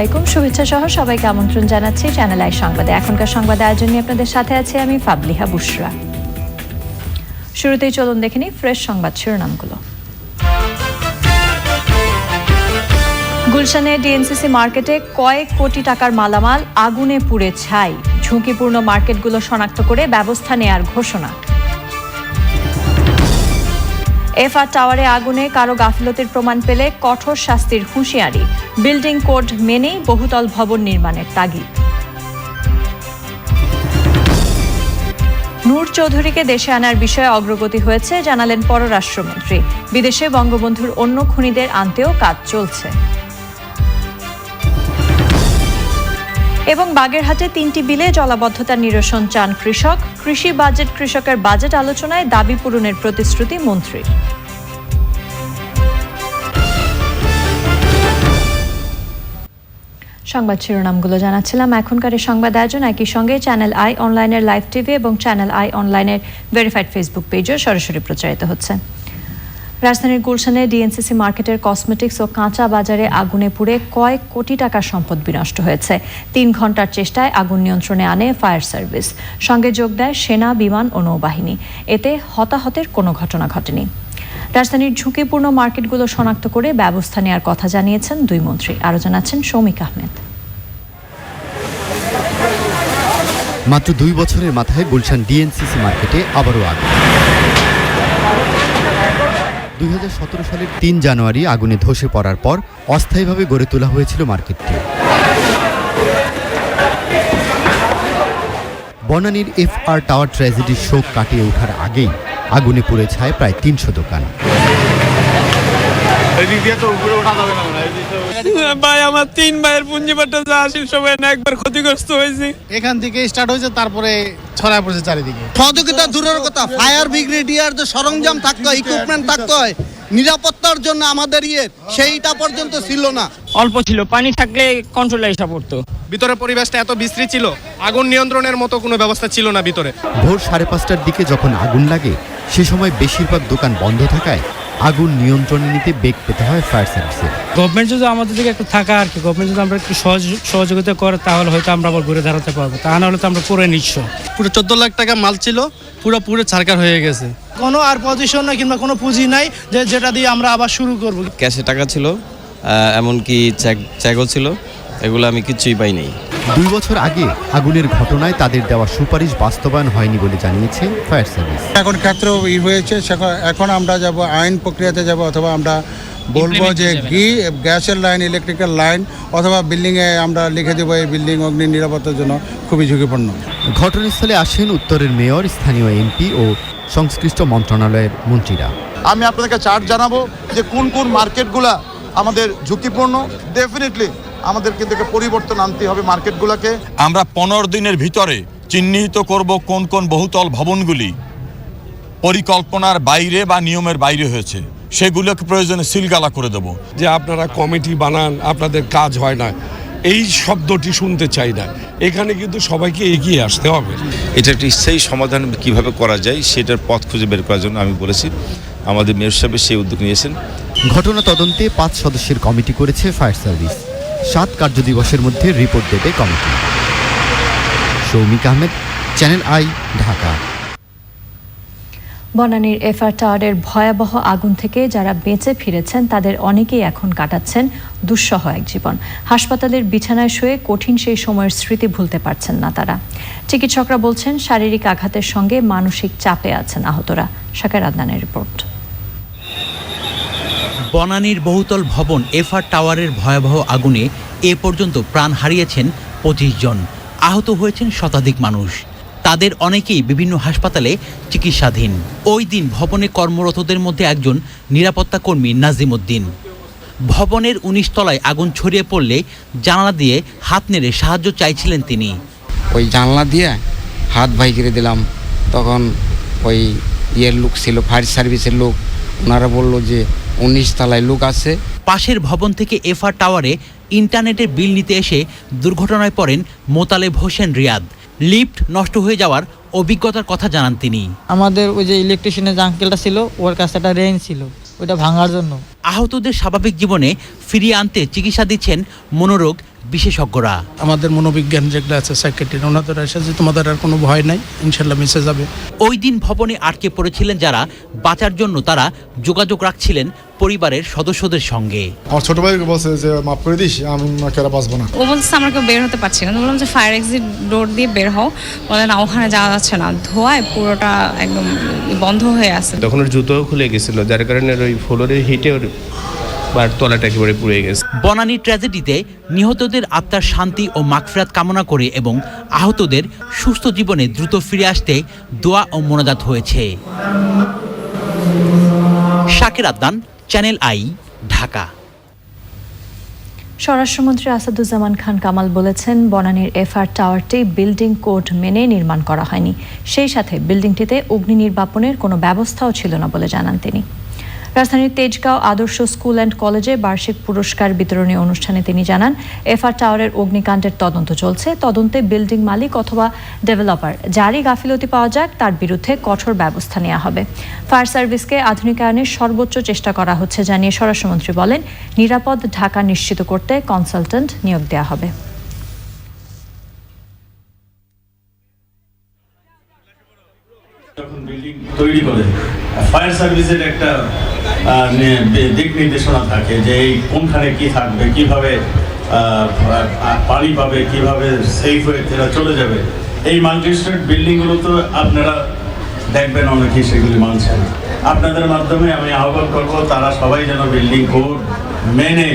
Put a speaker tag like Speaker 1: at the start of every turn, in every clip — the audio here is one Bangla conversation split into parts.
Speaker 1: আলাইকুম, শুভেচ্ছা সহ সবাইকে আমন্ত্রণ জানাচ্ছি চ্যানেল আই সংবাদে। এখনকার সংবাদ আয়োজন নিয়ে আপনাদের সাথে আছি আমি ফাবলিহা বুশরা। শুরুতেই চলুন দেখে নিই ফ্রেশ সংবাদ শিরোনামগুলো। গুলশানে ডিএনসিসি মার্কেটে কয়েক কোটি টাকার মালামাল আগুনে পুড়ে ছাই। ঝুঁকিপূর্ণ মার্কেটগুলো শনাক্ত করে ব্যবস্থা নেয়ার ঘোষণা। এফআর টাওয়ারে আগুনে কারও গাফিলতির প্রমাণ পেলে কঠোর শাস্তির হুঁশিয়ারি। বিল্ডিং কোড মেনেই বহুতল ভবন নির্মাণের তাগিদ। নূর চৌধুরীকে দেশে আনার বিষয়ে অগ্রগতি হয়েছে, জানালেন পররাষ্ট্রমন্ত্রী। বিদেশে বঙ্গবন্ধুর অন্য খুনিদের আনতেও কাজ চলছে। এবং বাগেরহাটে তিনটি বিলে জলাবদ্ধতা নিরসন চান কৃষক। কৃষি বাজেট কৃষকের বাজেট আলোচনায় দাবি পূরণের প্রতিশ্রুতি মন্ত্রীর। সংবাদ শিরোনামগুলো জানাচ্ছিলাম। এখনকার এই সংবাদ আয়োজন একই সঙ্গে চ্যানেল আই অনলাইনের লাইভ টিভি এবং চ্যানেল আই অনলাইনের ভেরিফাইড ফেসবুক পেজও সরাসরি প্রচারিত হচ্ছে। রাজধানীর গুলশানে ডিএনসিসি মার্কেটের কসমেটিক্স ও কাঁচা বাজারে আগুনে পুড়ে কয়েক কোটি টাকার সম্পদ বিনষ্ট হয়েছে। তিন ঘণ্টার চেষ্টায় আগুন নিয়ন্ত্রণে আনে ফায়ার সার্ভিস। সঙ্গে যোগ দেয় সেনা, বিমান ও নৌবাহিনী। এতে হতাহতের কোনো ঘটনা ঘটেনি। রাজধানীর ঝুঁকিপূর্ণ মার্কেটগুলো শনাক্ত করে ব্যবস্থা নেওয়ার কথা জানিয়েছেন দুই মন্ত্রী। আরও জানাচ্ছেন শৌমিক আহমেদ।
Speaker 2: মাত্র দুই বছরের মাথায় গুলশান ডিএনসিসি মার্কেটে আবারও আগুন। দুই হাজার সতেরো সালের তিন জানুয়ারি আগুনে ধসে পড়ার পর অস্থায়ীভাবে গড়ে তোলা হয়েছিল মার্কেটটি। বনানীর এফ আর টাওয়ার ট্র্যাজেডির শোক কাটিয়ে ওঠার আগেই আগুনে পুড়ে ছায় প্রায় তিনশো দোকান।
Speaker 3: ভাই আমার তিন ভাইয়ের যা আসিল সবাই না একবার ক্ষতিগ্রস্ত হয়েছে।
Speaker 4: এখান থেকে স্টার্ট হয়েছে তারপরে ছড়ায় পড়েছে চারিদিকে।
Speaker 5: সহযোগিতা দূরের কথা ফায়ার ব্রিগেডিয়ার যে সরঞ্জাম থাকতে হয় ইকুইপমেন্ট থাকতে হয় নিরাপত্তার জন্য আমাদের ইয়ে সেইটা পর্যন্ত ছিল না।
Speaker 3: অল্প ছিল পানি থাকলে কন্ট্রোল এসে পড়তো।
Speaker 6: ভিতরে পরিবেশটা এত বিশ্রী ছিল আগুন নিয়ন্ত্রণের মতো কোনো ব্যবস্থা ছিল না ভিতরে।
Speaker 2: ভোর সাড়ে পাঁচটার দিকে যখন আগুন লাগে সে সময় বেশিরভাগ দোকান বন্ধ থাকায় আগুন নিয়ন্ত্রণে নিতে বেগ পেতে হয় ফায়ার সার্ভিসের
Speaker 7: গভর্নমেন্ট যদি আমাদের দিকে একটু থাকা আর কি গভর্নমেন্ট যদি আমরা একটু সহজ- সহযোগিতা করে তাহলে হয়তো আমরা আবার ঘুরে দাঁড়াতে পারব। তা না হলে তো আমরা পুরো নিঃস্ব।
Speaker 4: পুরো চোদ্দ লাখ টাকা মাল ছিল পুরো পুরো ছাড়কার হয়ে গেছে। কোনো আর পজিশন নাই কিংবা কোনো পুঁজি নাই যে যেটা দিয়ে আমরা আবার শুরু করব।
Speaker 8: ক্যাশে টাকা ছিল এমনকি চেক চেকও ছিল। এগুলো আমি কিচ্ছুই পাই নাই।
Speaker 2: দুই বছর আগে আগুনের ঘটনায় তাদের দেওয়া সুপারিশ বাস্তবায়ন হয়নি বলে জানিয়েছে ফায়ার সার্ভিস।
Speaker 9: এখন ক্ষেত্র ই হয়েছে এখন আমরা যাব আইন প্রক্রিয়াতে যাব অথবা আমরা বলব যে গি গ্যাসের লাইন ইলেকট্রিক্যাল লাইন অথবা বিল্ডিংয়ে আমরা লিখে দেবো এই বিল্ডিং অগ্নি নিরাপত্তার জন্য। খুবই ঝুঁকিপূর্ণ।
Speaker 2: ঘটনাস্থলে আসেন উত্তরের মেয়র স্থানীয় এমপি ও সংশ্লিষ্ট মন্ত্রণালয়ের মন্ত্রীরা।
Speaker 10: আমি আপনাদেরকে চার্ট জানাব যে কোন কোন মার্কেটগুলা আমাদের ঝুঁকিপূর্ণ। ডেফিনেটলি আমাদের কিন্তু একটা পরিবর্তন আনতে হবে মার্কেটগুলোকে।
Speaker 11: আমরা পনেরো দিনের ভিতরে চিহ্নিত করব কোন কোন বহুতল ভবনগুলি। পরিকল্পনার বাইরে বা নিয়মের বাইরে হয়েছে। সেগুলোকে প্রয়োজনে সিলগালা করে দেব।
Speaker 12: যে আপনারা কমিটি বানান আপনাদের কাজ হয় না। এই শব্দটি শুনতে চাই না। এখানে কিন্তু সবাইকে এগিয়ে আসতে হবে।
Speaker 11: এটা একটি স্থায়ী সমাধান কীভাবে করা যায় সেটার পথ খুঁজে বের করার জন্য আমি বলেছি। আমাদের মেয়র সাহেব সেই উদ্যোগ নিয়েছেন।
Speaker 2: ঘটনা তদন্তে পাঁচ সদস্যের কমিটি করেছে ফায়ার সার্ভিস। সাত কার্যদিবসের মধ্যে রিপোর্ট দেবে committee. Soumik Ahmed, Channel I, Dhaka.
Speaker 1: বনানীর FR টাওয়ারের ভয়াবহ আগুন থেকে যারা বেঁচে ফিরেছেন, তাদের অনেকেই এখন কাটাচ্ছেন দুঃসহ এক জীবন। হাসপাতালের বিছানায় শুয়ে কঠিন সেই সময়ের স্মৃতি ভুলতে পারছেন না তারা। চিকিৎসকরা বলছেন, শারীরিক আঘাতের সঙ্গে মানসিক চাপে আছেন আহতরা। শাকের আদনানের রিপোর্ট।
Speaker 7: বনানীর বহুতল ভবন এফআর টাওয়ারের ভয়াবহ আগুনে এ পর্যন্ত প্রাণ হারিয়েছেন পঁচিশ জন। আহত হয়েছেন শতাধিক মানুষ। তাদের অনেকেই বিভিন্ন হাসপাতালে চিকিৎসাধীন। ওই দিন ভবনে কর্মরতদের মধ্যে একজন নিরাপত্তা কর্মী নাজিম উদ্দিন ভবনের উনিশ তলায় আগুন ছড়িয়ে পড়লে জানালা দিয়ে হাত নেড়ে সাহায্য চাইছিলেন তিনি।
Speaker 9: ওই জানলা দিয়ে হাত ভাই করে দিলাম। তখন ওই ইয়ের লোক ছিল, ফায়ার সার্ভিসের লোক। ওনারা বলল যে উনিশ তলায় লোক আছে।
Speaker 7: পাশের ভবন থেকে এফআর টাওয়ারে ইন্টারনেটের বিল নিতে এসে দুর্ঘটনায় পড়েন মোতালেব হোসেন রিয়াদ। লিফট নষ্ট হয়ে যাওয়ার অভিজ্ঞতার কথা জানান তিনি।
Speaker 3: আমাদের ওই যে ইলেকট্রিশিয়ানের যে আঙ্কেলটা ছিল ওর কাছে একটা রেঞ্জ ছিল
Speaker 13: ওইটা ভাঙার জন্য।
Speaker 7: আহতদের স্বাভাবিক জীবনে ফিরিয়ে আনতে চিকিৎসা দিচ্ছেন মনোরোগ বিশেষজ্ঞরা।
Speaker 4: আমাদের মনোবিজ্ঞান যেগুলো আছে সাইকেট্রি ওনাদের এসেছে তোমাদের আর কোনো ভয় নাই ইনশাল্লাহ মিশে যাবে।
Speaker 7: ওই দিন ভবনে আটকে পড়েছিলেন যারা বাঁচার জন্য তারা যোগাযোগ রাখছিলেন পরিবারের সদস্যদের সঙ্গে।
Speaker 9: আমার ছোট ভাই বলছে যে মাফ করে দিস আমি কেরা বাঁচবো না।
Speaker 14: ও বলছে আমরা কেউ বের হতে পারছি না। বললাম যে ফায়ার এক্সিট ডোর দিয়ে বের হও। বলে না ওখানে যাওয়া যাচ্ছে না। ধোয়ায় পুরোটা একদম বন্ধ হয়ে আছে।
Speaker 6: তখন ওর জুতোও খুলে গেছিল যার কারণে ওই ফ্লোরের হিটে ওর বার তলাটা একেবারে পুড়ে গেছে।
Speaker 7: বনানী ট্র্যাজেডিতে নিহতদের আত্মার শান্তি ও মাগফিরাত কামনা করে এবং আহতদের সুস্থ জীবনে দ্রুত ফিরে আসতে দোয়া ও মোনাজাত হয়েছে। শাকির আদনান চ্যানেল আই ঢাকা
Speaker 1: স্বরাষ্ট্রমন্ত্রী আসাদুজ্জামান খান কামাল বলেছেন, বনানীর এফআর টাওয়ারটি বিল্ডিং কোড মেনে নির্মাণ করা হয়নি। সেই সাথে বিল্ডিংটিতে অগ্নি নির্বাপনের কোনো ব্যবস্থাও ছিল না বলে জানান তিনি। রাজধানীর তেজগাঁও আদর্শ স্কুল অ্যান্ড কলেজে বার্ষিক পুরস্কার বিতরণী অনুষ্ঠানে তিনি জানান, এফআর টাওয়ারের অগ্নিকাণ্ডের তদন্ত চলছে। তদন্তে বিল্ডিং মালিক অথবা ডেভেলপার যারই গাফিলতি পাওয়া যাক, তার বিরুদ্ধে কঠোর ব্যবস্থা নেওয়া হবে। ফায়ার সার্ভিসকে আধুনিকায়নের সর্বোচ্চ চেষ্টা করা হচ্ছে, জানিয়ে স্বরাষ্ট্রমন্ত্রী বলেন, নিরাপদ ঢাকা নিশ্চিত করতে কনসালটেন্ট নিয়োগ দেওয়া হবে।
Speaker 11: তৈরি করে। ফায়ার সার্ভিসের একটা দিক নির্দেশনা থাকে যে এই কোনখানে কি থাকবে, কীভাবে পানি পাবে, কীভাবে সেফ হয়ে এরা চলে যাবে। এই মাল্টি স্টেট বিল্ডিংগুলো তো আপনারা দেখবেন অনেকেই সেগুলি মানছেন। আপনাদের মাধ্যমে আমি আহ্বান করব, তারা সবাই যেন বিল্ডিং কোড মেনে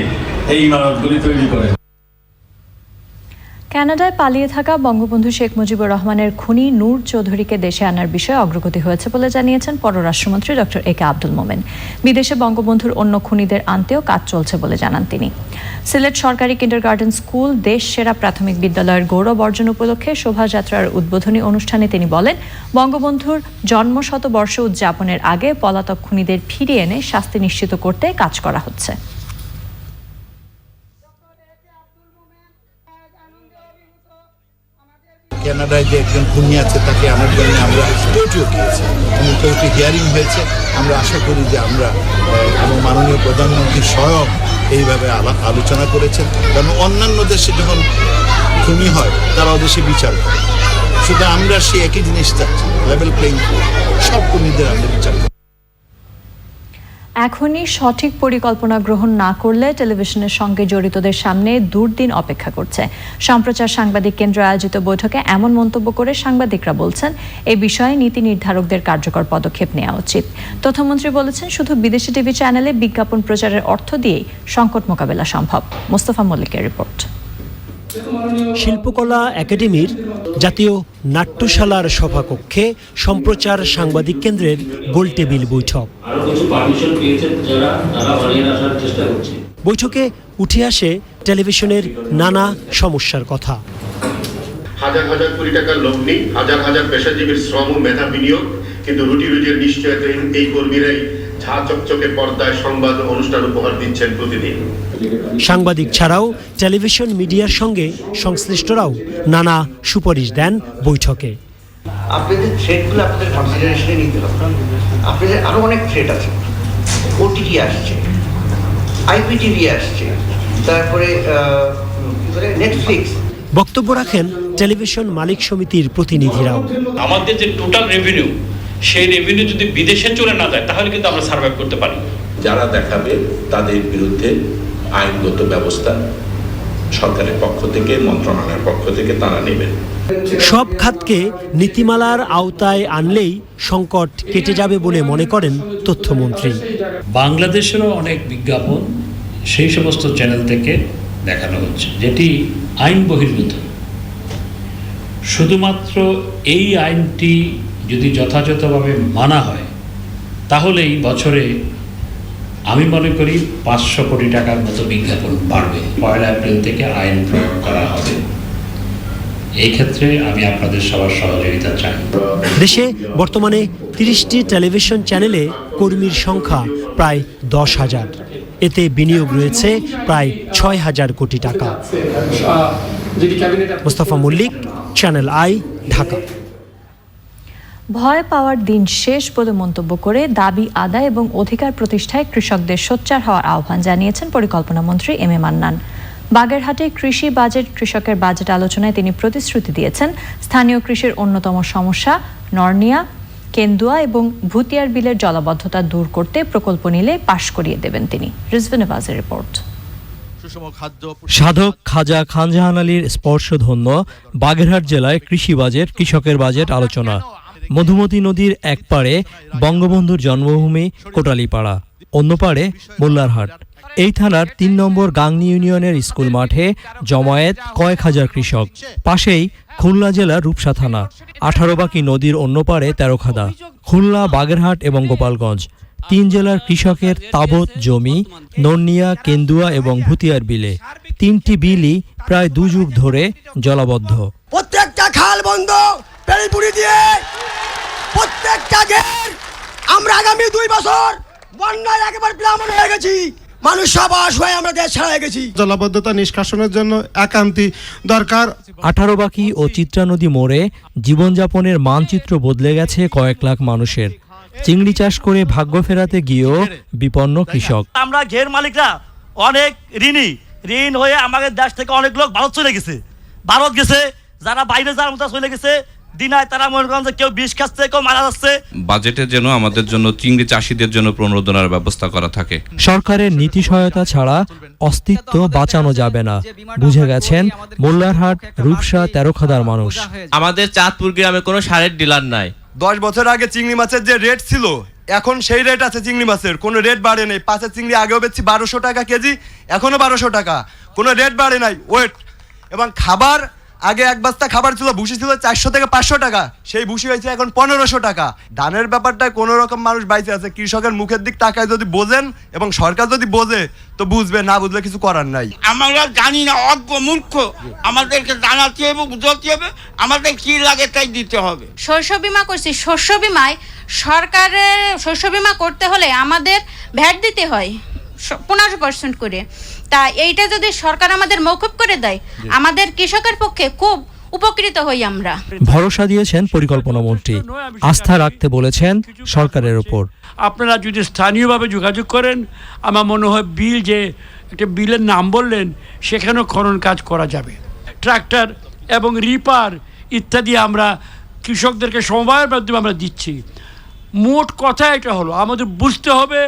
Speaker 11: এই ইমারতগুলি তৈরি করে
Speaker 1: কানাডায় পালিয়ে থাকা বঙ্গবন্ধু শেখ মুজিবুর রহমানের খুনি নূর চৌধুরীকে দেশে আনার বিষয়ে অগ্রগতি হয়েছে বলে জানিয়েছেন পররাষ্ট্রমন্ত্রী ডক্টর এ কে আব্দুল মোমেন। বিদেশে বঙ্গবন্ধুর অন্য খুনিদের আনতেও কাজ চলছে বলে জানান তিনি। সিলেট সরকারি কিন্ডারগার্টেন স্কুল দেশ সেরা প্রাথমিক বিদ্যালয়ের গৌরব অর্জন উপলক্ষে শোভাযাত্রার উদ্বোধনী অনুষ্ঠানে তিনি বলেন, বঙ্গবন্ধুর জন্ম শতবর্ষ উদযাপনের আগে পলাতক খুনিদের ফিরিয়ে এনে শাস্তি নিশ্চিত করতে কাজ করা হচ্ছে।
Speaker 9: কানাডায় যে একজন খুনি আছে, তাকে আনার জন্য আমরা কোর্টেও গিয়েছি এবং কোর্টে হিয়ারিং হয়েছে। আমরা আশা করি যে আমরা এবং মাননীয় প্রধানমন্ত্রী স্বয়ং এইভাবে আলা- আলোচনা করেছেন। কারণ অন্যান্য দেশে যখন খুনি হয় তারা দেশে বিচার করে। শুধু আমরা সেই একই জিনিস চাচ্ছি লেভেল প্লেইং সব খুনিদের আমরা বিচার করি।
Speaker 1: এখনই সঠিক পরিকল্পনা গ্রহণ না করলে টেলিভিশনের সঙ্গে জড়িতদের সামনে দুর্দিন অপেক্ষা করছে। সম্প্রচার সাংবাদিক কেন্দ্র আয়োজিত বৈঠকে এমন মন্তব্য করে সাংবাদিকরা বলছেন, এ বিষয়ে নীতি নির্ধারকদের কার্যকর পদক্ষেপ নেওয়া উচিত। তথ্যমন্ত্রী বলেছেন, শুধু বিদেশি টিভি চ্যানেলে বিজ্ঞাপন প্রচারের অর্থ দিয়েই সংকট মোকাবেলা সম্ভব। মোস্তফা মল্লিকের রিপোর্ট।
Speaker 15: শিল্পকলা একাডেমির জাতীয় নাট্যশালার সভাকক্ষে সম্প্রচার সাংবাদিক কেন্দ্রের গোলটেবিল বৈঠক। বৈঠকে উঠে আসে টেলিভিশনের নানা সমস্যার কথা।
Speaker 16: হাজার হাজার কোটি টাকার লগ্নি হাজার হাজার পেশাজীবীর শ্রম ও মেধা বিনিয়োগ, কিন্তু রুটি রুজির নিশ্চয়তাহীন এই কর্মীরাই ঝা চকচকে পর্দায় সংবাদ অনুষ্ঠান উপহার দিচ্ছেন প্রতিদিন।
Speaker 15: সাংবাদিক ছাড়াও টেলিভিশন মিডিয়ার সঙ্গে সংশ্লিষ্টরাও নানা সুপারিশ দেন বৈঠকে।
Speaker 17: আপনাদের থ্রেডগুলো আপনাদের কনসিডারেশনে নিতে হবে আপনাদের আরও অনেক থ্রেড আছে। ওটিটি আসছে আইপিটিভি আসছে তারপরে নেটফ্লিক্স
Speaker 15: বক্তব্য রাখেন টেলিভিশন মালিক সমিতির প্রতিনিধিরাও।
Speaker 3: আমাদের যে টোটাল রেভিনিউ সেই রেভিনিউ যদি বিদেশে চলে না যায় তাহলে কিন্তু আমরা সার্ভাইভ করতে পারি।
Speaker 16: যারা দেখাবে তাদের বিরুদ্ধে আইনগত ব্যবস্থা সরকারের পক্ষ থেকে মন্ত্রণালয়ের পক্ষ থেকে তারা নেবেন।
Speaker 15: সব খাতকে নীতিমালার আওতায় আনলেই সংকট কেটে যাবে বলে মনে করেন তথ্যমন্ত্রী।
Speaker 3: বাংলাদেশেরও অনেক বিজ্ঞাপন সেই সমস্ত চ্যানেল থেকে দেখানো হচ্ছে যেটি আইন বহির্ভূত। শুধুমাত্র এই আইনটি যদি যথাযথভাবে মানা হয় তাহলেই বছরে আমি মনে করি পাঁচশো কোটি টাকার মতো বিজ্ঞাপন বাড়বে। পয়লা এপ্রিল থেকে আইন প্রয়োগ করা হবে। এই ক্ষেত্রে আমি আপনাদের সবার সহযোগিতা চাই।
Speaker 15: দেশে বর্তমানে তিরিশটি টেলিভিশন চ্যানেলে কর্মীর সংখ্যা প্রায় দশ হাজার। এতে বিনিয়োগ রয়েছে প্রায় ছয় হাজার কোটি টাকা। Mostafa Mallik Channel I Dhaka.
Speaker 1: ভয় পাওয়ার দিন শেষ বলে মন্তব্য করে দাবি আদায় এবং অধিকার প্রতিষ্ঠায় কৃষকদের সোচ্চার হওয়ার আহ্বান জানিয়েছেন পরিকল্পনা মন্ত্রী এম এ মান্নান। বাগেরহাটে কৃষি বাজেট কৃষকের বাজেট আলোচনায় তিনি প্রতিশ্রুতি দিয়েছেন। স্থানীয় কৃষির অন্যতম সমস্যা নরনিয়া কেন্দুয়া এবং ভুতিয়ার বিলের জলাবদ্ধতা দূর করতে প্রকল্প নিলে পাশ করিয়ে দেবেন তিনি। রিপোর্ট।
Speaker 13: সাধক খাজা খানজাহান আলীর স্পর্শধন্য বাগেরহাট জেলায় কৃষি বাজেট কৃষকের বাজেট আলোচনা। মধুমতি নদীর এক পাড়ে বঙ্গবন্ধুর জন্মভূমি কোটালীপাড়া, অন্য পাড়ে মোল্লারহাট। এই থানার তিন নম্বর গাংনী ইউনিয়নের স্কুল মাঠে জমায়েত কয়েক হাজার কৃষক। পাশেই খুলনা জেলার রূপসা থানা, আঠারো বাকি নদীর অন্য পাড়ে তেরোখাদা খুলনা, বাগেরহাট এবং গোপালগঞ্জ, তিন জেলার কৃষকের তাবৎ জমি, নন্নিয়া, কেন্দুয়া এবং ভুতিয়ার বিলে। তিনটি বিলই প্রায় দু যুগ ধরে জলাবদ্ধ।
Speaker 18: প্রত্যেকটা খাল বন্ধ দিয়ে প্রত্যেকটা গের আমরা আগামী দুই বছর বন্যায় একেবারে প্লাবন হয়ে গেছি। মানুষ সবাস হয়ে আমরা দেশ ছাড়া হয়ে গেছি।
Speaker 19: জলাবদ্ধতা নিষ্কাশনের জন্য একান্তি দরকার।
Speaker 13: আঠারো বাকি ও চিত্রা নদী মোড়ে জীবনযাপনের মানচিত্র বদলে গেছে কয়েক লাখ মানুষের। চিংড়ি চাষ করে ভাগ্য ফেরাতে গিয়েও বিপন্ন কৃষক।
Speaker 20: আমরা ঘের মালিকরা অনেক ঋণী। ঋণ হয়ে আমাদের দেশ থেকে অনেক লোক ভারত চলে গেছে। ভারত গেছে যারা বাইরে যাওয়ার মতো চলে গেছে দিনায় তারা মনে করেন যে কেউ বিষ খাচ্ছে কেউ মারা যাচ্ছে।
Speaker 21: বাজেটে যেন আমাদের জন্য চিংড়ি চাষিদের জন্য প্রণোদনার ব্যবস্থা করা থাকে।
Speaker 13: সরকারের নীতি সহায়তা ছাড়া অস্তিত্ব বাঁচানো যাবে না। বুঝে গেছেন মোল্লারহাট রূপসা তেরোখাদার মানুষ।
Speaker 22: আমাদের চাঁদপুর গ্রামে কোনো সারের ডিলার নাই।
Speaker 23: দশ বছর আগে চিংড়ি মাছের যে রেট ছিল এখন সেই রেট আছে চিংড়ি মাছের। কোনো রেট বাড়ে নেই। পাঁচের চিংড়ি আগেও বেচছি বারোশো টাকা কেজি এখনও বারোশো টাকা। কোনো রেট বাড়ে নাই। ওয়েট এবং খাবার আগে এক বস্তা খাবার ছিল ভুসি ছিল চারশো থেকে পাঁচশো টাকা। সেই ভুসি হয়েছে এখন পনেরোশো টাকা। ধানের ব্যাপারটায় কোনো রকম মানুষ বাইচে আছে। কৃষকের মুখের দিক তাকায় যদি বোঝেন এবং সরকার যদি বোঝে তো বুঝবে না বুঝলে কিছু করার নাই।
Speaker 24: আমরা জানি না অজ্ঞ মূর্খ। আমাদেরকে জানাতে হবে বুঝতে হবে। আমাদের কি লাগে তাই দিতে হবে।
Speaker 25: শস্য বিমা করছি। শস্য বিমায় সরকারের শস্য বিমা করতে হলে আমাদের ভ্যাট দিতে হয় পনেরো পার্সেন্ট করে। তা এইটা যদি সরকার আমাদের মৌকুব করে দেয় আমাদের কৃষকের পক্ষে খুব উপকৃত হই আমরা।
Speaker 13: ভরসা দিয়েছেন পরিকল্পনা মন্ত্রী। আস্থা রাখতে বলেছেন সরকারের ওপর
Speaker 26: আপনারা যদি স্থানীয়ভাবে যোগাযোগ করেন আমার মনে হয় বিল যে একটা বিলের নাম বললেন সেখানেও খনন কাজ করা যাবে। ট্রাক্টর এবং রিপার ইত্যাদি আমরা কৃষকদেরকে সমবায়ের মাধ্যমে আমরা দিচ্ছি। মোট কথা এটা হলো আমাদের বুঝতে হবে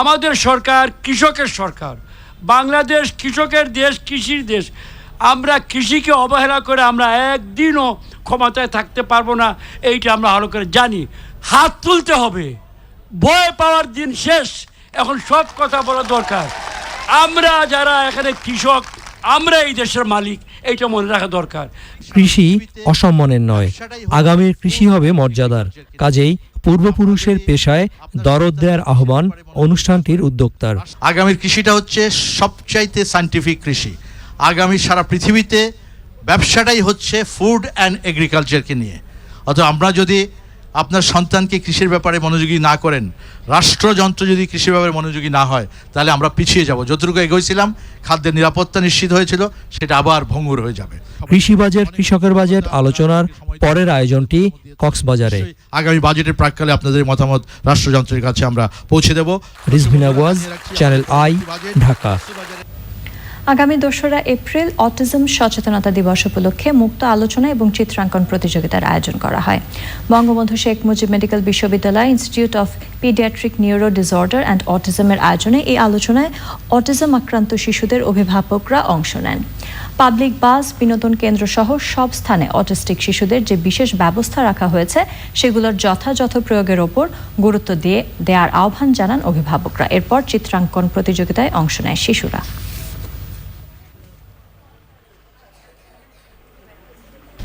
Speaker 26: আমাদের সরকার কৃষকের সরকার। বাংলাদেশ কৃষকের দেশ, কৃষির দেশ। আমরা কৃষিকে অবহেলা করে আমরা একদিনও ক্ষমতায় থাকতে পারব না, এইটা আমরা ভালো করে জানি। হাত তুলতে হবে। ভয় পাওয়ার দিন শেষ। এখন সব কথা বলা দরকার। আমরা যারা এখানে কৃষক, আমরা এই দেশের মালিক, এইটা মনে রাখা দরকার।
Speaker 13: কৃষি অসম্মানের নয়। আগামীর কৃষি হবে মর্যাদার। কাজেই পূর্বপুরুষের পেশায় দরদ দেওয়ার আহ্বান অনুষ্ঠানটির উদ্যোক্তার।
Speaker 27: আগামীর কৃষিটা হচ্ছে সবচাইতে সায়েন্টিফিক কৃষি। আগামী সারা পৃথিবীতে ব্যবসাটাই হচ্ছে ফুড অ্যান্ড এগ্রিকালচারকে নিয়ে। অথবা আমরা যদি আপনার সন্তানকে কৃষির ব্যাপারে মনোযোগী না করেন রাষ্ট্রযন্ত্র যদি কৃষির ব্যাপারে মনোযোগী না হয় তাহলে আমরা পিছিয়ে যাব। যতটুকু এগোয়েছিলাম খাদ্যের নিরাপত্তা নিশ্চিত হয়েছিল সেটা আবার ভঙ্গুর হয়ে যাবে।
Speaker 13: কৃষি বাজেট কৃষকের বাজেট আলোচনার পরের আয়োজনটি কক্সবাজারে।
Speaker 27: আগামী বাজেটের প্রাককালে আপনাদের মতামত রাষ্ট্রযন্ত্রের কাছে আমরা পৌঁছে দেব।
Speaker 13: Rizvina Channel I Dhaka.
Speaker 1: আগামী দোসরা এপ্রিল অটিজম সচেতনতা দিবস উপলক্ষে মুক্ত আলোচনা এবং চিত্রাঙ্কন প্রতিযোগিতার আয়োজন করা হয়। বঙ্গবন্ধু শেখ মুজিব মেডিকেল বিশ্ববিদ্যালয় institute of paediatric neuro disorder and অটিজমের আয়োজনে এই আলোচনায় অটিজম আক্রান্ত শিশুদের অভিভাবকরা অংশ নেন। পাবলিক বাস, বিনোদন কেন্দ্র সহ সব স্থানে অটিস্টিক শিশুদের যে বিশেষ ব্যবস্থা রাখা হয়েছে, সেগুলোর যথাযথ প্রয়োগের ওপর গুরুত্ব দিয়ে দেওয়ার আহ্বান জানান অভিভাবকরা। এরপর চিত্রাঙ্কন প্রতিযোগিতায় অংশ নেয় শিশুরা।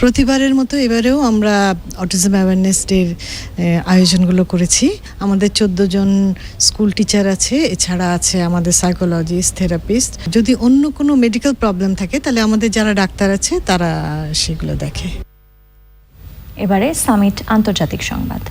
Speaker 28: প্রতিবারের মতো এবারেও আমরা অটিজম অ্যাওয়ারনেস ডের আয়োজনগুলো করেছি। আমাদের চোদ্দ জন স্কুল টিচার আছে, এছাড়া আছে আমাদের সাইকোলজিস্ট থেরাপিস্ট যদি অন্য কোনো মেডিকেল প্রবলেম থাকে, তাহলে আমাদের যারা ডাক্তার আছে, তারা সেগুলো দেখে।
Speaker 1: এবারে সামিট আন্তর্জাতিক সংবাদ।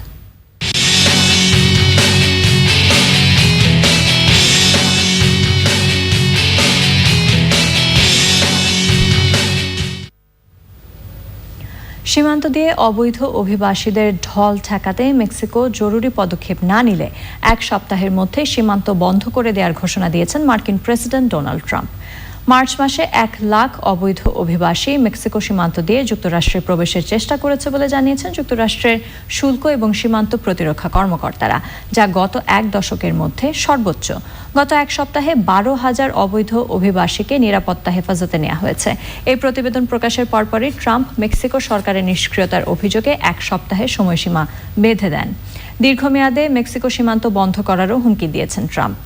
Speaker 1: সীমান্ত দিয়ে অবৈধ অভিবাসীদের ঢল ঠেকাতে মেক্সিকো জরুরি পদক্ষেপ না নিলে এক সপ্তাহের মধ্যে সীমান্ত বন্ধ করে দেওয়ার ঘোষণা দিয়েছেন মার্কিন প্রেসিডেন্ট ডোনাল্ড ট্রাম্প। মার্চ মাসে এক লাখ অবৈধ অভিবাসী মেক্সিকো সীমান্ত দিয়ে যুক্তরাষ্ট্রে প্রবেশের চেষ্টা করেছে বলে জানিয়েছেন যুক্তরাষ্ট্রের শুল্ক এবং সীমান্ত প্রতিরক্ষা কর্মকর্তারা, যা গত এক দশকের মধ্যে সর্বোচ্চ। গত এক সপ্তাহে বারো হাজার অবৈধ অভিবাসীকে নিরাপত্তা হেফাজতে নেওয়া হয়েছে। এই প্রতিবেদন প্রকাশের পরপরই ট্রাম্প মেক্সিকো সরকারের নিষ্ক্রিয়তার অভিযোগে এক সপ্তাহের সময়সীমা বেঁধে দেন। দীর্ঘমেয়াদে মেক্সিকো সীমান্ত বন্ধ করারও হুমকি দিয়েছেন ট্রাম্প।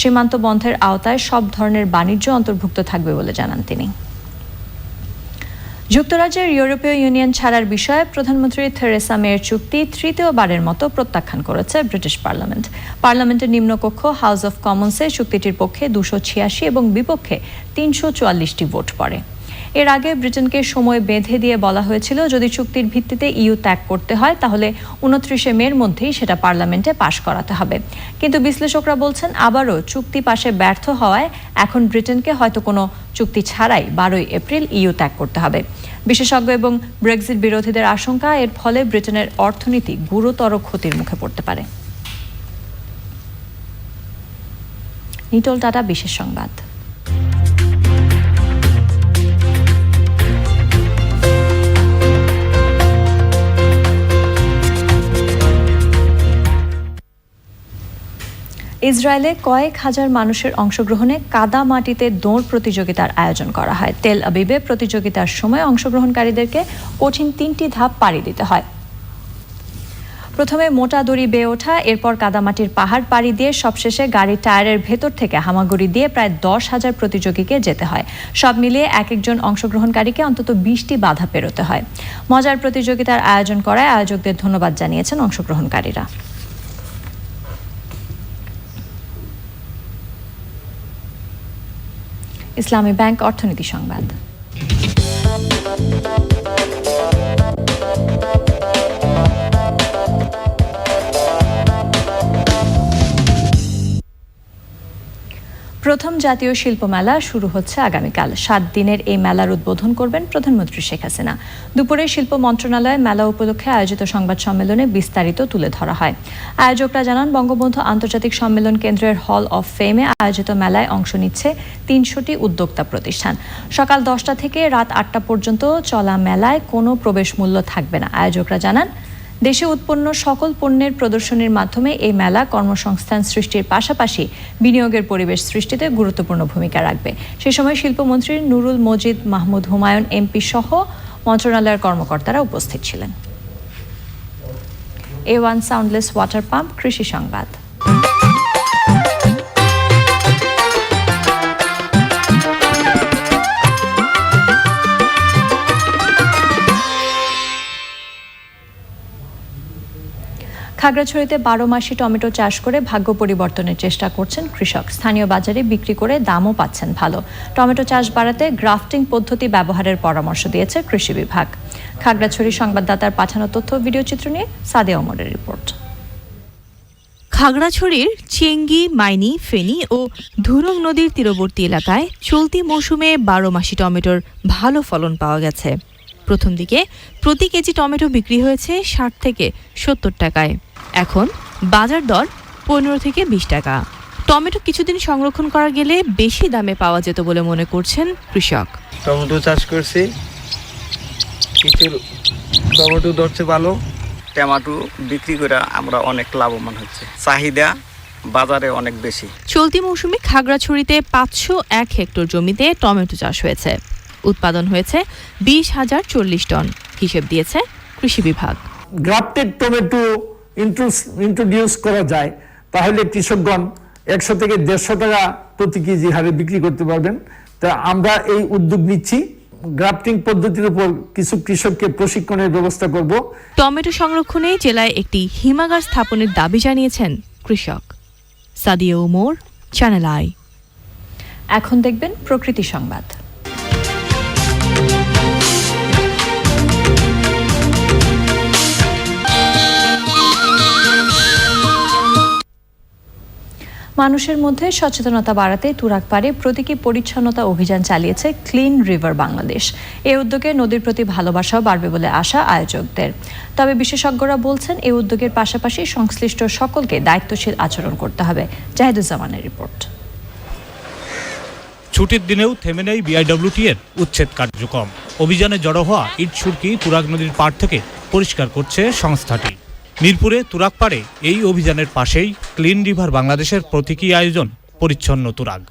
Speaker 1: সীমান্ত বন্ধের আওতায় সব ধরনের বাণিজ্য অন্তর্ভুক্ত থাকবে বলে জানান তিনি। যুক্তরাজ্যের ইউরোপীয় ইউনিয়ন ছাড়ার বিষয়ে প্রধানমন্ত্রী থেরেসা মেয়ের চুক্তি তৃতীয়বারের মতো প্রত্যাখ্যান করেছে ব্রিটিশ পার্লামেন্ট। পার্লামেন্টের নিম্নকক্ষ হাউস অব কমন্সে চুক্তিটির পক্ষে দুশো ছিয়াশি এবং বিপক্ষে তিনশো চুয়াল্লিশটি ভোট পড়ে। এর আগে ব্রিটেনকে সময় বেঁধে দিয়ে বলা হয়েছিল, যদি চুক্তির ভিত্তিতে ইউ ত্যাগ করতে হয়, তাহলে উনত্রিশে মের মধ্যেই সেটা পার্লামেন্টে পাশ করাতে হবে। কিন্তু বিশ্লেষকরা বলছেন, আবারও চুক্তি পাশে ব্যর্থ হওয়ায় এখন ব্রিটেনকে হয়তো কোনো চুক্তি ছাড়াই বারোই এপ্রিল ইউ ত্যাগ করতে হবে। বিশেষজ্ঞ এবং ব্রেক্সিট বিরোধীদের আশঙ্কা, এর ফলে ব্রিটেনের অর্থনীতি গুরুতর ক্ষতির মুখে পড়তে পারে। নিটল টাটা, বিশেষ সংবাদ। ইসরায়েলে কয়েক হাজার মানুষের অংশগ্রহণে কাদা মাটিতে দৌড় প্রতিযোগিতার আয়োজন করা হয়। তেল আবিবে প্রতিযোগিতার সময় অংশগ্রহণকারীদেরকে কঠিন তিনটি ধাপ পাড়ি দিতে হয়। প্রথমে মোটা দড়ি বেয়ে ওঠা, এরপর কাদামাটির পাহাড় পাড়ি দিয়ে সবশেষে গাড়ির টায়ারের ভেতর থেকে হামাগুড়ি দিয়ে প্রায় দশ হাজার প্রতিযোগীকে যেতে হয়। সব মিলিয়ে এক একজন অংশগ্রহণকারীকে অন্তত বিশটি বাধা পেরোতে হয়। মজার প্রতিযোগিতার আয়োজন করায় আয়োজকদের ধন্যবাদ জানিয়েছেন অংশগ্রহণকারীরা। ইসলামী ব্যাংক অর্থনীতি সংবাদ। প্রথম জাতীয় শিল্প মেলা শুরু হচ্ছে আগামীকাল। সাত দিনের এই মেলার উদ্বোধন করবেন প্রধানমন্ত্রী শেখ হাসিনা। দুপুরে শিল্প মন্ত্রণালয়ে মেলা উপলক্ষে আয়োজিত সংবাদ সম্মেলনে বিস্তারিত তুলে ধরা হয়। আয়োজকরা জানান, বঙ্গবন্ধু আন্তর্জাতিক সম্মেলন কেন্দ্রের হল অফ ফেমে আয়োজিত মেলায় অংশ নিচ্ছে তিনশোটি উদ্যোক্তা প্রতিষ্ঠান। সকাল দশটা থেকে রাত আটটা পর্যন্ত চলা মেলায় কোনো প্রবেশ মূল্য থাকবে না। আয়োজকরা জানান দেশে উৎপন্ন সকল পণ্যের প্রদর্শনীর মাধ্যমে এই মেলা কর্মসংস্থান সৃষ্টির পাশাপাশি বিনিয়োগের পরিবেশ সৃষ্টিতে গুরুত্বপূর্ণ ভূমিকা রাখবে। সে সময় শিল্পমন্ত্রী নুরুল মজিদ মাহমুদ হুমায়ুন এমপি সহ মন্ত্রণালয়ের কর্মকর্তারা উপস্থিত ছিলেন। A one soundless water pump, কৃষি সংবাদ। খাগড়াছড়িতে বারো মাসি টমেটো চাষ করে ভাগ্য পরিবর্তনের চেষ্টা করছেন কৃষক। স্থানীয় বাজারে বিক্রি করে দামও পাচ্ছেন ভালো। টমেটো চাষ বাড়াতে গ্রাফটিং পদ্ধতি ব্যবহারের পরামর্শ দিয়েছে কৃষি বিভাগ। খাগড়াছড়ি সংবাদদাতার পাঠানো তথ্য, ভিডিও চিত্র নিয়ে সাদে অমরের রিপোর্ট।
Speaker 29: খাগড়াছড়ির চেঙ্গি, মাইনি, ফেনী ও ধুরুং নদীর তীরবর্তী এলাকায় চলতি মৌসুমে বারো মাসি টমেটোর ভালো ফলন পাওয়া গেছে। প্রথম দিকে প্রতি কেজি টমেটো বিক্রি হয়েছে ষাট থেকে সত্তর টাকায়। এখন বাজার দর পনেরো থেকে বিশ টাকা। টমেটো কিছুদিন সংরক্ষণ করা গেলে বেশি দামে পাওয়া যেত বলে মনে করছেন কৃষক।
Speaker 30: টমেটো চাষ করছি। কিছু টমেটো ধরছে ভালো। টমেটো বিক্রি করে আমরা অনেক লাভবান হচ্ছে। চাহিদা বাজারে অনেক বেশি।
Speaker 29: চলতি মৌসুমে খাগড়াছড়িতে পাঁচশো এক হেক্টর জমিতে টমেটো চাষ হয়েছে। উৎপাদন হয়েছে বিশ হাজার চল্লিশ টন হিসেব দিয়েছে কৃষি বিভাগ।
Speaker 31: গ্রাফটেড টমেটো ইন্ট্রোডিউস করা যায় তাহলে কৃষকগণ একশো থেকে দেড়শো টাকা প্রতি কেজি হারে বিক্রি করতে পারবেন। তা আমরা এই উদ্যোগ নিচ্ছি। গ্রাফটিং পদ্ধতির উপর কিছু কৃষককে প্রশিক্ষণের ব্যবস্থা করব।
Speaker 29: টমেটো সংরক্ষণে জেলায় একটি হিমাগার স্থাপনের দাবি জানিয়েছেন কৃষক। সাদিয়া উমর চ্যানেল আই
Speaker 1: এখন দেখবেন প্রকৃতি সংবাদ। মানুষের মধ্যে সচেতনতা বাড়াতে তুরাগপাড়ে প্রতীকী পরিচ্ছন্নতা অভিযান চালিয়েছে ক্লিন রিভার বাংলাদেশ। এই উদ্যোগে নদীর প্রতি ভালোবাসাও বাড়বে বলে আশা আয়োজকদের। তবে বিশেষজ্ঞরা বলছেন এই উদ্যোগের পাশাপাশি সংশ্লিষ্ট সকলকে দায়িত্বশীল আচরণ করতে হবে। জাহিদুজ্জামানের রিপোর্ট।
Speaker 32: ছুটির দিনেও থেমে নেই বিআইডব্লিউটি এর উচ্ছেদ কার্যক্রম। অভিযানে জড়ো হওয়া ইট সুরকি তুরাগ নদীর পাড় থেকে পরিষ্কার করছে সংস্থাটি। মিরপুরে তুরাগ পাড়ে এই অভিযানের পাশেই ক্লিন রিভার বাংলাদেশের প্রতীকী আয়োজন, পরিচ্ছন্ন তুরাগ।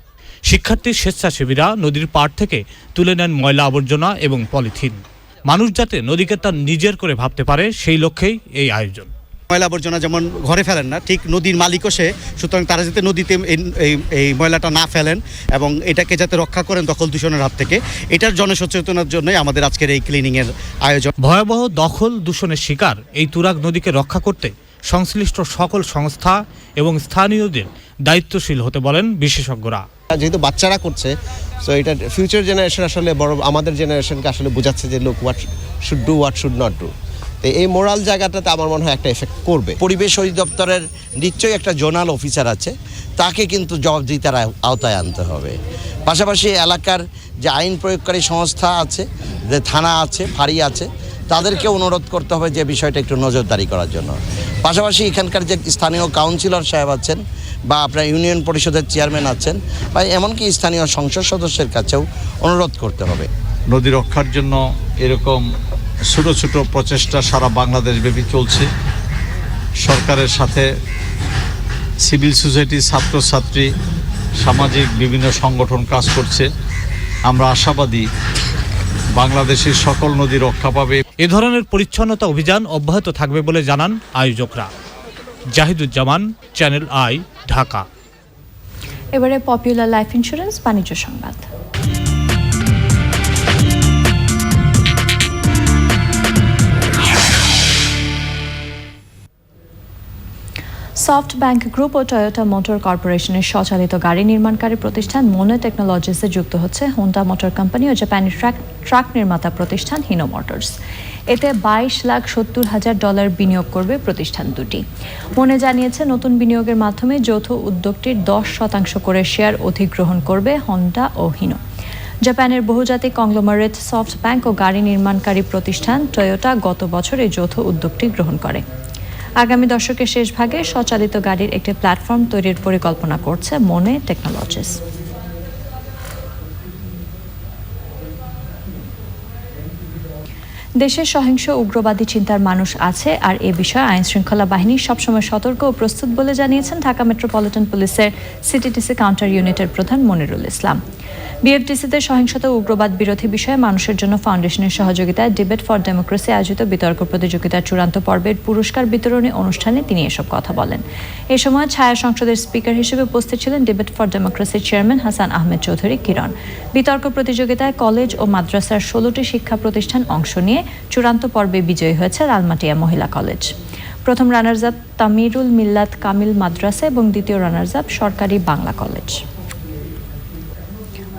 Speaker 32: শিক্ষার্থী স্বেচ্ছাসেবীরা নদীর পাড় থেকে তুলে নেন ময়লা আবর্জনা এবং পলিথিন। মানুষ যাতে নদীকে তার নিজের করে ভাবতে পারে, সেই লক্ষ্যেই এই আয়োজন।
Speaker 33: ময়লা আবর্জনা যেমন ঘরে ফেলেন না ঠিক নদীর মালিকও সে। সুতরাং তারা যাতে নদীতে এই- এই- এই ময়লাটা না ফেলেন এবং এটাকে যাতে রক্ষা করেন দখল দূষণের হাত থেকে এটার জনসচেতনার জন্যই আমাদের আজকের এই ক্লিনিংয়ের আয়োজন।
Speaker 32: ভয়াবহ দখল দূষণের শিকার এই তুরাগ নদীকে রক্ষা করতে সংশ্লিষ্ট সকল সংস্থা এবং স্থানীয়দের দায়িত্বশীল হতে বলেন বিশেষজ্ঞরা।
Speaker 34: যেহেতু বাচ্চারা করছে সো এটা ফিউচার জেনারেশন আসলে বড় আমাদের জেনারেশনকে আসলে বোঝাচ্ছে যে লোক what should do what should not do তো এই মোরাল জায়গাটাতে আমার মনে হয় একটা এফেক্ট করবে।
Speaker 35: পরিবেশ অধিদপ্তরের নিশ্চয়ই একটা জোনাল অফিসার আছে তাকে কিন্তু জবাবদিহিতার আও- আওতায় আনতে হবে। পাশাপাশি এলাকার যে আইন প্রয়োগকারী সংস্থা আছে যে থানা আছে ফাঁড়ি আছে তাদেরকে অনুরোধ করতে হবে যে বিষয়টা একটু নজরদারি করার জন্য। পাশাপাশি এখানকার যে স্থানীয় কাউন্সিলর সাহেব আছেন বা আপনার ইউনিয়ন পরিষদের চেয়ারম্যান আছেন বা এমনকি স্থানীয় সংসদ সদস্যের কাছেও অনুরোধ করতে হবে।
Speaker 27: নদী রক্ষার জন্য এরকম ছোট ছোট প্রচেষ্টা সারা বাংলাদেশ ব্যাপী চলছে। সরকারের সাথে সিভিল সোসাইটি ছাত্রছাত্রী সামাজিক বিভিন্ন সংগঠন কাজ করছে। আমরা আশাবাদী বাংলাদেশের সকল নদী রক্ষা পাবে।
Speaker 32: এ ধরনের পরিচ্ছন্নতা অভিযান অব্যাহত থাকবে বলে জানান আয়োজকরা। Zahiduzzaman Channel I Dhaka.
Speaker 1: এবারে পপুলার লাইফ ইন্স্যুরেন্স বাণিজ্য সংবাদ। সফট ব্যাংক গ্রুপ ও টয়োটা মোটর কর্পোরেশনের স্বচালিত গাড়ি নির্মাণকারী প্রতিষ্ঠান মোনে টেকনোলজিসে যুক্ত হচ্ছে। হোন্ডা মোটর কোম্পানি ও জাপানি ট্রাক ট্রাক নির্মাতা প্রতিষ্ঠান হিনো মোটরস এতে বাইশ লাখ সত্তর হাজার ডলার বিনিয়োগ করবে প্রতিষ্ঠান দুটি। মনে জানিয়েছে, নতুন বিনিয়োগের মাধ্যমে যৌথ উদ্যোগটির দশ শতাংশ করে শেয়ার অধিগ্রহণ করবে হন্ডা ও হিনো জাপানের বহুজাতিক কংগ্লোমারেট সফট ব্যাংক ও গাড়ি নির্মাণকারী প্রতিষ্ঠান টয়োটা গত বছর এই যৌথ উদ্যোগটি গ্রহণ করে। আগামী দশকের শেষ ভাগে স্বচালিত গাড়ির একটি প্ল্যাটফর্ম তৈরির পরিকল্পনা করছে মনে টেকনোলজিস দেশে সহিংস উগ্রবাদী চিন্তার মানুষ আছে আর এ বিষয়ে আইন শৃঙ্খলা বাহিনী সবসময় সতর্ক ও প্রস্তুত বলে জানিয়েছেন ঢাকা মেট্রোপলিটন পুলিশের সিটিটিসি কাউন্টার ইউনিটের প্রধান মনিরুল ইসলাম। বিএফটিসিতে সহিংসতা উগ্রবাদ বিরোধী বিষয়ে মানুষের জন্য ফাউন্ডেশনের সহযোগিতায় ডিবেট ফর ডেমোক্রেসি আয়োজিত বিতর্ক প্রতিযোগিতার চূড়ান্ত পর্বের পুরস্কার বিতরণী অনুষ্ঠানে তিনি এসব কথা বলেন। এ সময় ছায়া সংসদের স্পিকার হিসেবে উপস্থিত ছিলেন ডিবেট ফর ডেমোক্রেসির চেয়ারম্যান হাসান আহমেদ চৌধুরী কিরণ। বিতর্ক প্রতিযোগিতায় কলেজ ও মাদ্রাসার ষোলোটি শিক্ষা প্রতিষ্ঠান অংশ নিয়ে চূড়ান্ত পর্বে বিজয়ী হয়েছে লালমাটিয়া মহিলা কলেজ। প্রথম রানার্স আপ তামিরুল মিল্লাত কামিল মাদ্রাসা এবং দ্বিতীয় রানার্স আপ সরকারি বাংলা কলেজ।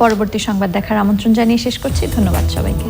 Speaker 1: পরবর্তী সংবাদ দেখার আমন্ত্রণ জানিয়ে শেষ করছি। ধন্যবাদ সবাইকে।